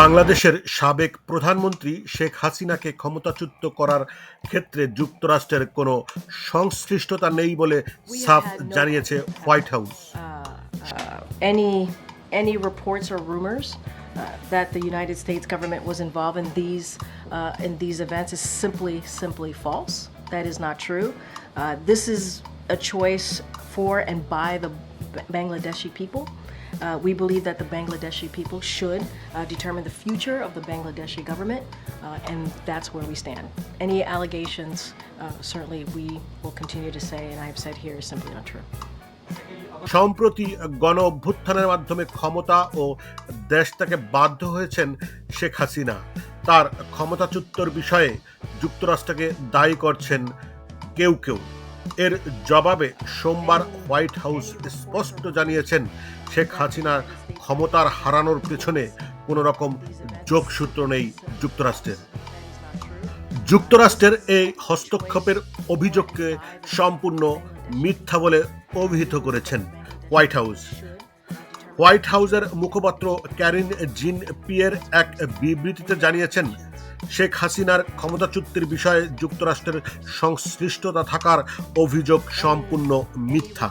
বাংলাদেশের সাবেক প্রধানমন্ত্রী শেখ হাসিনাকে ক্ষমতাচ্যুত করার ক্ষেত্রে যুক্তরাষ্ট্রের কোনো সংশ্লিষ্টতা নেই বলে সাফ জানিয়েছে White House any any reports or rumors uh, that the United States government was involved in these uh, in these events is simply simply false. That is not true. Uh, this is a choice for and by the Bangladeshi people. Uh, we believe that the Bangladeshi people should uh, determine the future of the Bangladeshi government, uh, and that's where we stand. Any allegations, uh, certainly, we will continue to say, and I have said here, is simply not true. সম্প্রতি গণ অভ্যুত্থানের মাধ্যমে ক্ষমতা ও দেশ বাধ্য হয়েছেন শেখ হাসিনা তার ক্ষমতাচ্যুতর বিষয়ে যুক্তরাষ্ট্রকে দায়ী করছেন কেউ কেউ এর জবাবে সোমবার হোয়াইট হাউস স্পষ্ট জানিয়েছেন, শেখ হাসিনার ক্ষমতার হারানোর পেছনে কোনো রকম যোগসূত্র নেই যুক্তরাষ্ট্রের। যুক্তরাষ্ট্রের এই হস্তক্ষেপের অভিযোগকে সম্পূর্ণ মিথ্যা বলে অভিহিত করেছেন হোয়াইট হাউস। হোয়াইট হাউসের মুখপাত্র ক্যারিন জিন পিয়ের এক বিবৃতিতে জানিয়েছেন শেখ হাসিনার ক্ষমতাচ্যুতির বিষয়ে যুক্তরাষ্ট্রের সংশ্লিষ্টতা থাকার অভিযোগ সম্পূর্ণ মিথ্যা।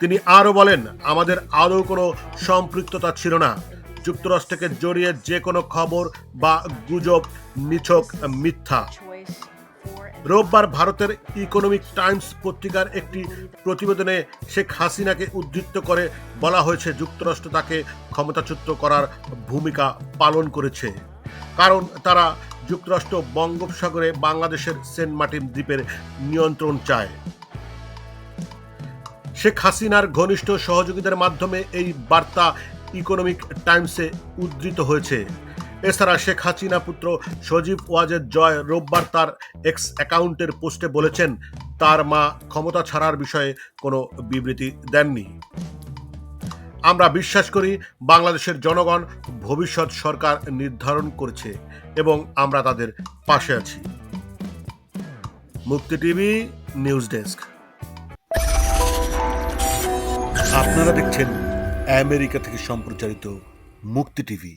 তিনি আরও বলেন, আমাদের আরও কোনো সম্পৃক্ততা ছিল না। যুক্তরাষ্ট্রকে জড়িয়ে যে কোনো খবর বা গুজব নিছক মিথ্যা। রোববার ভারতের ইকোনমিক টাইমস পত্রিকার একটি প্রতিবেদনে শেখ হাসিনাকে উদ্ধৃত করে বলা হয়েছে, যুক্তরাষ্ট্র তাকে ক্ষমতাচ্যুত করার ভূমিকা পালন করেছে। কারণ তারা যুক্তরাষ্ট্র বঙ্গোপসাগরে বাংলাদেশের সেন্ট মার্টিন দ্বীপের নিয়ন্ত্রণ চায়। শেখ হাসিনার ঘনিষ্ঠ সহযোগীদের মাধ্যমে এই বার্তা ইকোনমিক টাইমসে উদ্ধৃত হয়েছে। এছাড়া শেখ হাসিনা পুত্র সজীব ওয়াজেদ জয় রোববার তার এক্স অ্যাকাউন্টের পোস্টে বলেছেন, তার মা ক্ষমতা ছাড়ার বিষয়ে কোনো বিবৃতি দেননি। আমরা বিশ্বাস করি বাংলাদেশের জনগণ ভবিষ্যৎ সরকার নির্ধারণ করছে এবং আমরা তাদের পাশে আছি। মুক্তি টিভি নিউজ ডেস্ক। আপনারা দেখছেন আমেরিকা থেকে সম্প্রচারিত মুক্তি টিভি।